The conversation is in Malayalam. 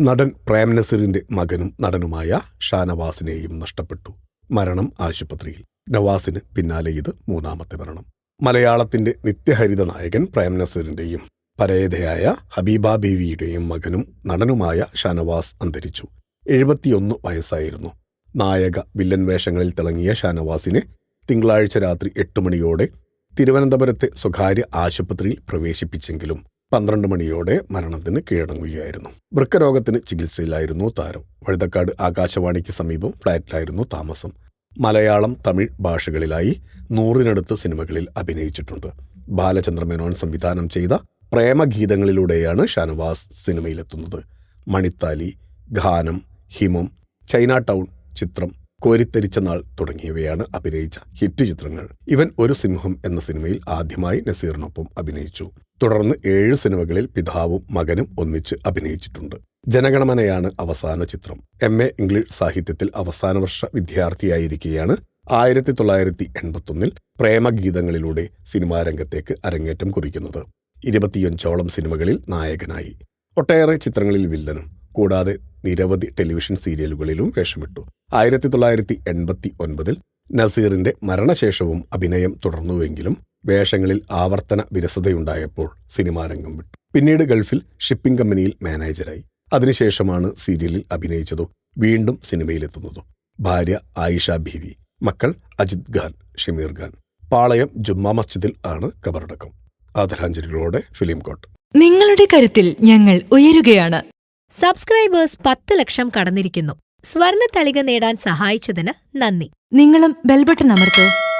നടൻ പ്രേം നസീറിന്റെ മകനും നടനുമായ ഷാനവാസിനെയും നഷ്ടപ്പെട്ടു മരണം ആശുപത്രിയിൽ. നവാസിന് പിന്നാലെ ഇത് മൂന്നാമത്തെ മരണം. മലയാളത്തിന്റെ നിത്യഹരിത നായകൻ പ്രേം നസീറിന്റെയും പരേതയായ ഹബീബ ബീവിയുടെയും മകനും നടനുമായ ഷാനവാസ് അന്തരിച്ചു. എഴുപത്തിയൊന്ന് വയസ്സായിരുന്നു. നായക വില്ലൻ വേഷങ്ങളിൽ തിളങ്ങിയ ഷാനവാസിനെ തിങ്കളാഴ്ച രാത്രി എട്ട് മണിയോടെ തിരുവനന്തപുരത്തെ സ്വകാര്യ ആശുപത്രിയിൽ പ്രവേശിപ്പിച്ചെങ്കിലും പന്ത്രണ്ട് മണിയോടെ മരണത്തിന് കീഴടങ്ങുകയായിരുന്നു. വൃക്കരോഗത്തിന് ചികിത്സയിലായിരുന്നു താരം. വഴുതക്കാട് ആകാശവാണിക്ക് സമീപം ഫ്ളാറ്റിലായിരുന്നു താമസം. മലയാളം തമിഴ് ഭാഷകളിലായി നൂറിനടുത്ത് സിനിമകളിൽ അഭിനയിച്ചിട്ടുണ്ട്. ബാലചന്ദ്രമേനോൻ സംവിധാനം ചെയ്ത പ്രേമഗീതങ്ങളിലൂടെയാണ് ഷാനവാസ് സിനിമയിലെത്തുന്നത്. മണിത്താലി ഗാനം ഹിമം ചൈന ടൗൺ ചിത്രം കോരിത്തരിച്ച നാൾ തുടങ്ങിയവയാണ് അഭിനയിച്ച ഹിറ്റ് ചിത്രങ്ങൾ. ഇവൻ ഒരു സിംഹം എന്ന സിനിമയിൽ ആദ്യമായി നസീറിനൊപ്പം അഭിനയിച്ചു. തുടർന്ന് ഏഴ് സിനിമകളിൽ പിതാവും മകനും ഒന്നിച്ച് അഭിനയിച്ചിട്ടുണ്ട്. ജനഗണമനയാണ് അവസാന ചിത്രം. എം എ ഇംഗ്ലീഷ് സാഹിത്യത്തിൽ അവസാന വർഷ വിദ്യാർത്ഥിയായിരിക്കെയാണ് ആയിരത്തി തൊള്ളായിരത്തി എൺപത്തൊന്നിൽ പ്രേമഗീതങ്ങളിലൂടെ സിനിമാ രംഗത്തേക്ക് അരങ്ങേറ്റം കുറിക്കുന്നത്. ഇരുപത്തിയഞ്ചോളം സിനിമകളിൽ നായകനായി. ഒട്ടേറെ ചിത്രങ്ങളിൽ വില്ലനും കൂടാതെ നിരവധി ടെലിവിഷൻ സീരിയലുകളിലും വേഷമിട്ടു. ആയിരത്തി തൊള്ളായിരത്തി എൺപത്തി ഒൻപതിൽ നസീറിന്റെ മരണശേഷവും അഭിനയം തുടർന്നുവെങ്കിലും വേഷങ്ങളിൽ ആവർത്തന വിരസതയുണ്ടായപ്പോൾ സിനിമാരംഗം വിട്ടു. പിന്നീട് ഗൾഫിൽ ഷിപ്പിംഗ് കമ്പനിയിൽ മാനേജരായി. അതിനുശേഷമാണ് സീരിയലിൽ അഭിനയിച്ചതും വീണ്ടും സിനിമയിലെത്തുന്നതും. ഭാര്യ ആയിഷ ബീവി മക്കൾ അജിത് ഖാൻ ഷമീർ ഖാൻ. പാളയം ജുമ്മാ മസ്ജിദിൽ ആണ് കബറടക്കം ആദരാഞ്ജലികളോടെ ഫിലിം കോട്ട്. നിങ്ങളുടെ കരുത്തിൽ ഞങ്ങൾ ഉയരുകയാണ്. സബ്സ്ക്രൈബേഴ്സ് പത്ത് ലക്ഷം കടന്നിരിക്കുന്നു. സ്വർണ തളിക നേടാൻ സഹായിച്ചതിന് നന്ദി. നിങ്ങളും ബെൽബട്ടൺ അമർത്തോ.